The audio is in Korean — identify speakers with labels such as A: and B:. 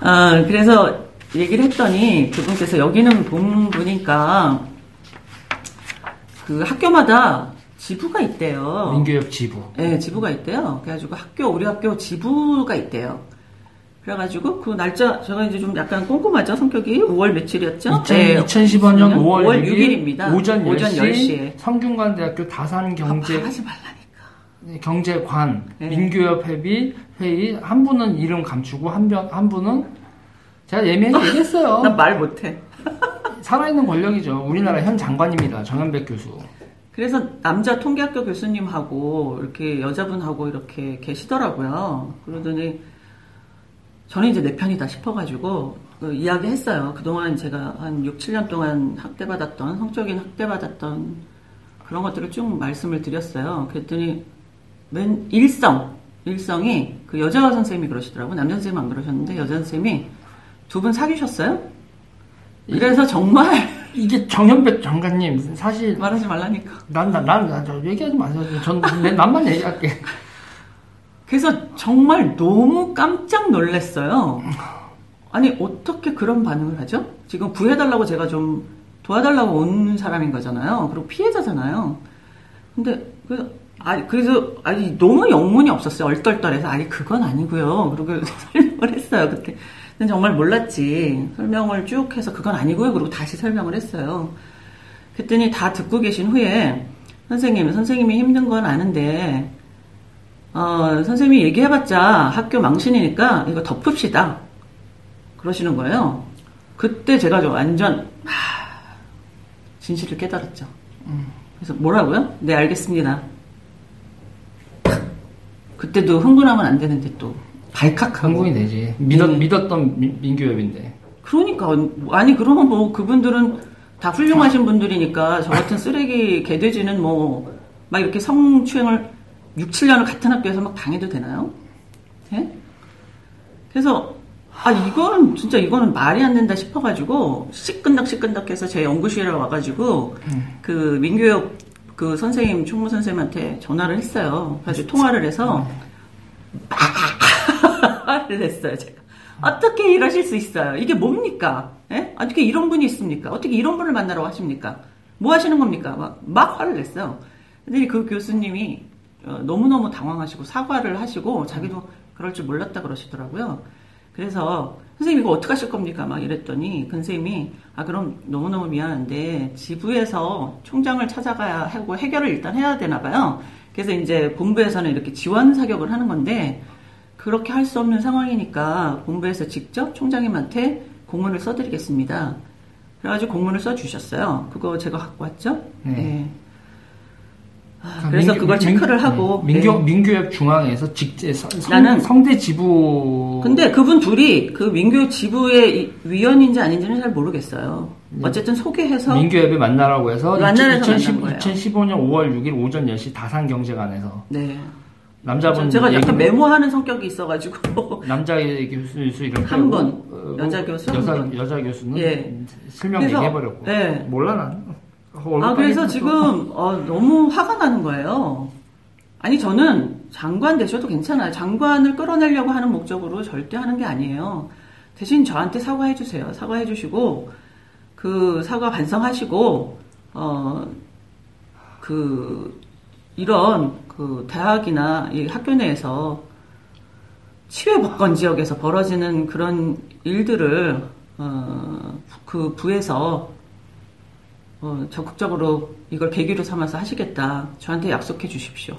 A: 아, 그래서 얘기를 했더니 그분께서 여기는 본부니까 그 학교마다 지부가 있대요.
B: 민교협 지부.
A: 네, 지부가 있대요. 그래가지고 학교, 우리 학교 지부가 있대요. 그래가지고 그 날짜, 제가 이제 좀 약간 꼼꼼하죠, 성격이. 5월 며칠이었죠?
B: 2000, 2015년 5월,
A: 5월
B: 6일
A: 6일 입니다.
B: 오전 10시,
A: 오전 10시에.
B: 성균관대학교 다산경제
A: 아.
B: 경제관
A: 네.
B: 민교협 회의 회의 한 분은 이름 감추고 한, 분, 한 분은 제가 예매해서 얘기했어요.
A: 난 말 못해.
B: 살아있는 권력이죠. 우리나라 현 장관입니다. 정현백 교수.
A: 그래서 남자 통계학교 교수님하고 이렇게 여자분하고 이렇게 계시더라고요. 그러더니 저는 이제 내 편이다 싶어가지고 그 이야기했어요. 그동안 제가 한 6, 7년 동안 학대받았던 성적인 학대받았던 그런 것들을 쭉 말씀을 드렸어요. 그랬더니 맨 일성 일성이 그 여자 선생님이 그러시더라고. 남자 선생님 안 그러셨는데 여자 선생님이 두 분 사귀셨어요? 그래서 정말
B: 이게 정현백 장관님 사실
A: 말하지 말라니까.
B: 난난난 얘기하지 마세요. 전내 남만 얘기할게.
A: 그래서 정말 너무 깜짝 놀랐어요. 아니, 어떻게 그런 반응을 하죠? 지금 구해달라고 제가 좀 도와달라고 온 사람인 거잖아요. 그리고 피해자잖아요. 근데, 그, 아 그래서, 아니, 너무 영문이 없었어요. 얼떨떨해서. 아니, 그건 아니고요. 그리고 설명을 했어요, 그때. 근데 정말 몰랐지. 설명을 쭉 해서 그건 아니고요. 그리고 다시 설명을 했어요. 그랬더니 다 듣고 계신 후에, 선생님, 선생님이 힘든 건 아는데, 어, 선생님이 얘기해봤자 학교 망신이니까 이거 덮읍시다. 그러시는 거예요. 그때 제가 좀 완전, 하, 진실을 깨달았죠. 그래서 뭐라고요? 네, 알겠습니다. 그때도 흥분하면 안 되는데 또, 발칵하고.
B: 한국이 되지. 믿었,
A: 음.
B: 믿었던 민, 민교협인데.
A: 그러니까, 아니, 그러면 뭐 그분들은 다 훌륭하신 분들이니까 저 같은 쓰레기 개돼지는 뭐, 막 이렇게 성추행을 6, 7년을 같은 학교에서 막 당해도 되나요? 예? 그래서, 아, 이거는, 진짜 이거는 말이 안 된다 싶어가지고, 시끈덕 시끈덕해서 제 연구실에 와가지고, 그 민교육 그 선생님, 총무 선생님한테 전화를 했어요. 그래서 통화를 해서, 말을 했어요, 제가. 어떻게 이러실 수 있어요? 이게 뭡니까? 예? 어떻게 이런 분이 있습니까? 어떻게 이런 분을 만나러 하십니까? 뭐 하시는 겁니까? 막, 막 화를 냈어요. 근데 그 교수님이 어, 너무너무 당황하시고 사과를 하시고 자기도 그럴 줄 몰랐다 그러시더라고요. 그래서 선생님 이거 어떻게 하실 겁니까? 막 이랬더니 그 선생님이 아 그럼 너무너무 미안한데 지부에서 총장을 찾아가야 하고 해결을 일단 해야 되나 봐요. 그래서 이제 본부에서는 이렇게 지원 사격을 하는 건데 그렇게 할 수 없는 상황이니까 본부에서 직접 총장님한테 공문을 써드리겠습니다. 그래가지고 공문을 써주셨어요. 그거 제가 갖고 왔죠.
B: 네.
A: 네. 아, 그래서
B: 민교-
A: 그걸
B: 민-
A: 체크를 하고
B: 네. 민교
A: 네.
B: 민교협 중앙에서 직제 성,
A: 나는-
B: 성대 지부
A: 근데 그분 둘이 그 민교 지부의 이- 위원인지 아닌지는 잘 모르겠어요. 어쨌든 소개해서
B: 민교협이 만나라고 해서
A: 만나라서
B: 2010,
A: 만난 거예요.
B: 2015년 5월 6일 오전 10시 다산경제관에서
A: 네.
B: 남자분
A: 제가 약간 메모하는 성격이 있어가지고
B: 남자 교수 이름
A: 한
B: 빼고,
A: 분,
B: 어,
A: 여자 교수 한
B: 여자
A: 분.
B: 여자 교수는
A: 예.
B: 실명
A: 그래서-
B: 얘기해버렸고
A: 네.
B: 몰라 난
A: 아,
B: 그래서.
A: 지금, 어, 너무 화가 나는 거예요. 아니, 저는 장관 되셔도 괜찮아요. 장관을 끌어내려고 하는 목적으로 절대 하는 게 아니에요. 대신 저한테 사과해 주세요. 사과해 주시고, 그 사과 반성하시고, 어, 그, 이런, 그, 대학이나 이 학교 내에서 치외복권 지역에서 벌어지는 그런 일들을, 어, 그 부에서 어, 적극적으로 이걸 계기로 삼아서 하시겠다. 저한테 약속해 주십시오.